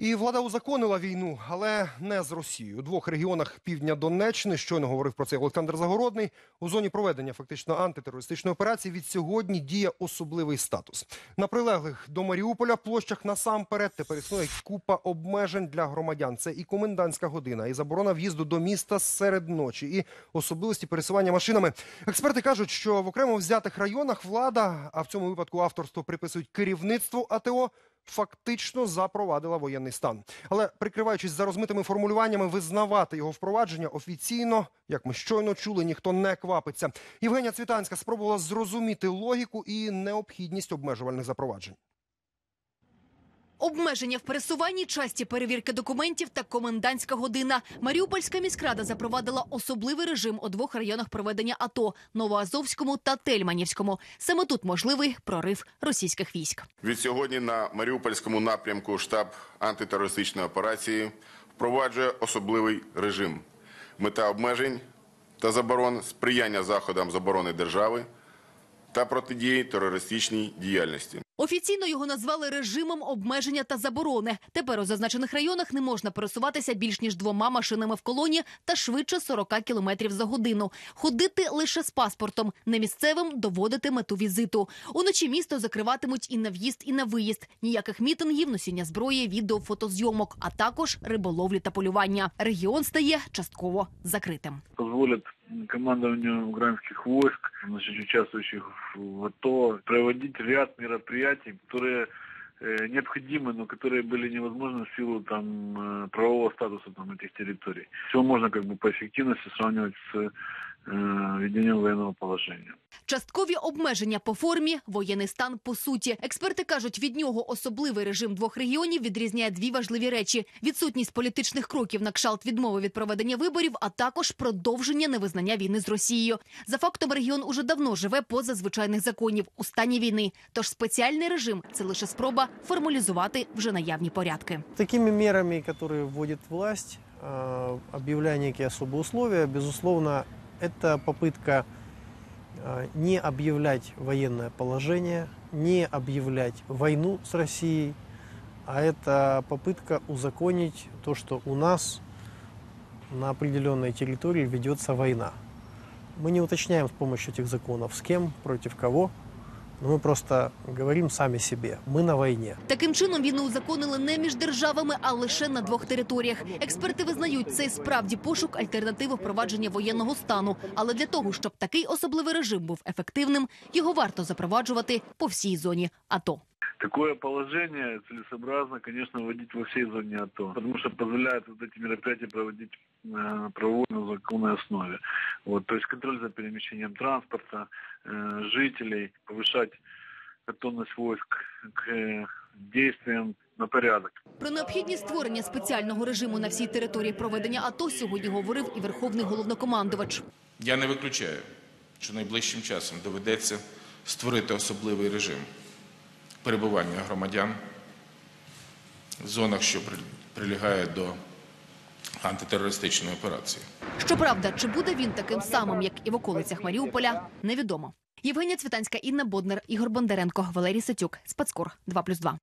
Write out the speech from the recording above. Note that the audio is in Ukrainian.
І влада узаконила війну, але не з Росією. У двох регіонах півдня Донеччини, щойно говорив про це Олександр Загородний, у зоні проведення фактично антитерористичної операції від сьогодні діє особливий статус. На прилеглих до Маріуполя площах насамперед тепер існує купа обмежень для громадян. Це і комендантська година, і заборона в'їзду до міста серед ночі, і особливості пересування машинами. Експерти кажуть, що в окремо взятих районах влада, а в цьому випадку авторство приписують керівництву АТО, фактично запровадила воєнний стан. Але прикриваючись за розмитими формулюваннями, визнавати його впровадження офіційно, як ми щойно чули, ніхто не квапиться. Євгенія Цвітанська спробувала зрозуміти логіку і необхідність обмежувальних запроваджень. Обмеження в пересуванні, часті перевірки документів та комендантська година. Маріупольська міськрада запровадила особливий режим у двох районах проведення АТО – Новоазовському та Тельманівському. Саме тут можливий прорив російських військ. Відсьогодні на Маріупольському напрямку штаб антитерористичної операції впроваджує особливий режим. Мета обмежень та заборон сприяння заходам заборони держави та протидії терористичній діяльності. Офіційно його назвали режимом обмеження та заборони. Тепер у зазначених районах не можна пересуватися більш ніж двома машинами в колоні та швидше 40 кілометрів за годину. Ходити лише з паспортом. Не місцевим доводити мету візиту. Уночі місто закриватимуть і на в'їзд, і на виїзд. Ніяких мітингів, носіння зброї, відео, фотозйомок, а також риболовлі та полювання. Регіон стає частково закритим. позволят командованию украинских войск, значит, участвующих в АТО, проводить ряд мероприятий, которые э, необходимы, но которые были невозможны в силу там э, правового статуса там этих территорий. Все можно как бы по эффективности сравнивать с э, введением военного положения. Часткові обмеження по формі, воєнний стан по суті. Експерти кажуть, від нього особливий режим двох регіонів відрізняє дві важливі речі: відсутність політичних кроків на кшалт відмови від проведення виборів, а також продовження невизнання війни з Росією. За фактом регіон уже давно живе поза звичайних законів у стані війни. Тож спеціальний режим це лише спроба формалізувати вже наявні порядки. Такими мерами, которые вводит власть, э, объявляя некие особые условия, безусловно, Это попытка э, не объявлять военное положение, не объявлять войну с Россией, а это попытка узаконить то, что у нас на определенной территории ведется война. Мы не уточняем с помощью этих законов, с кем, против кого, мы просто говоримо самі собі. Ми на війні. Таким чином війну узаконили не між державами, а лише на двох територіях. Експерти визнають, це справді пошук альтернативи впровадження воєнного стану. Але для того, щоб такий особливий режим був ефективним, його варто запроваджувати по всій зоні АТО. Такое положение целесообразно, конечно, вводить во всей зоне АТО, потому что позволяет вот эти мероприятия проводить э, на правовой, на законной основе. Вот, то есть контроль за перемещением транспорта, э, жителей, повышать готовность войск к э, действиям на порядок. Про необхідність створення спеціального режиму на всій території проведення АТО сьогодні говорив і верховний головнокомандувач. Я не виключаю, що найближчим часом доведеться створити особливий режим перебування громадян в зонах, що при- прилягають до антитерористичної операції. Щоправда, чи буде він таким самим, як і в околицях Маріуполя, невідомо. Євгенія Цвітанська, Інна Боднер, Ігор Бондаренко, Валерій Сетюк, Спецкор 2+,2.